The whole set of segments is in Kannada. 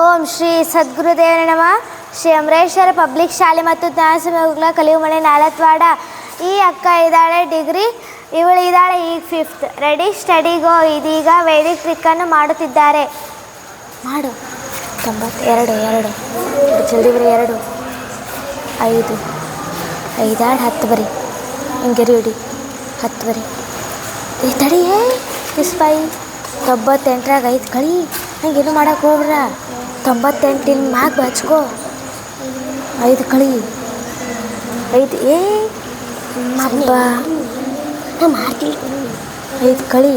ಓಂ ಶ್ರೀ ಸದ್ಗುರುದೇವರ ನಮ. ಶ್ರೀ ಅಮರೇಶ್ವರ ಪಬ್ಲಿಕ್ ಶಾಲೆ ಮತ್ತು ಜ್ಞಾನಸಮಗಳ ಕಲಿಯುಮಳೆ ನಾಲತ್ವಾಡ. ಈ ಅಕ್ಕ ಇದ್ದಾಳೆ ಡಿಗ್ರಿ, ಇವಳು ಇದ್ದಾಳೆ ಈಗ ಫಿಫ್ತ್ ರೆಡಿ ಸ್ಟಡಿಗೋ ಇದೀಗ ವೇದಿಕ್ ಟ್ರಿಕ್ಕನ್ನು ಮಾಡುತ್ತಿದ್ದಾರೆ. ಮಾಡು. ತೊಂಬತ್ತು ಎರಡು. ಜಲ್ದಿ ಬರೀ ಎರಡು. ಐದು. ಐದಾಡು ಹತ್ತು ಬರೀ. ಹಿಂಗೆ ಹಿಡಿ ಹತ್ತು ಬರೀ. ಏ, ತಡಿ, ಏ ಇಸ್ಪಾಯಿ ತೊಂಬತ್ತೆಂಟ್ರಾಗ ಐದು ಕಳಿ. ಹಂಗೇನು ಮಾಡೋಕೆ ಹೋಗ್ರ ತೊಂಬತ್ತೆಂಟಿನ ಮ್ಯಾಗ ಬಚ್ಕೋ. ಐದು ಕಳಿ. ಐದು, ಏ, ಅಪ್ಪ. ಐದು ಕಳಿ.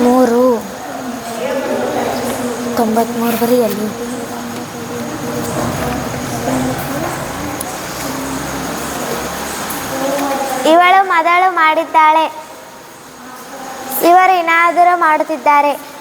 ಮೂರು. ತೊಂಬತ್ತ್ಮೂರು ಬರೀ ಅಲ್ಲಿ ಇವಳು ಮದಳು ಮಾಡಿದ್ದಾಳೆ. ಇವರು ಏನಾದರೂ ಮಾಡುತ್ತಿದ್ದಾರೆ.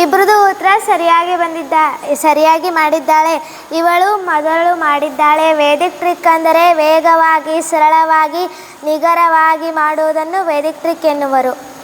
ಇಬ್ರದ್ದು ಉತ್ತರ ಸರಿಯಾಗಿ ಬಂದಿದ್ದ, ಸರಿಯಾಗಿ ಮಾಡಿದ್ದಾಳೆ. ಇವಳು ಮೊದಲು ಮಾಡಿದ್ದಾಳೆ. ವೇದಿಕ್ ಟ್ರಿಕ್ ಅಂದರೆ ವೇಗವಾಗಿ, ಸರಳವಾಗಿ ನಿಗರವಾಗಿ ಮಾಡುವುದನ್ನು ವೇದಿಕ್ ಟ್ರಿಕ್ ಎನ್ನುವರು.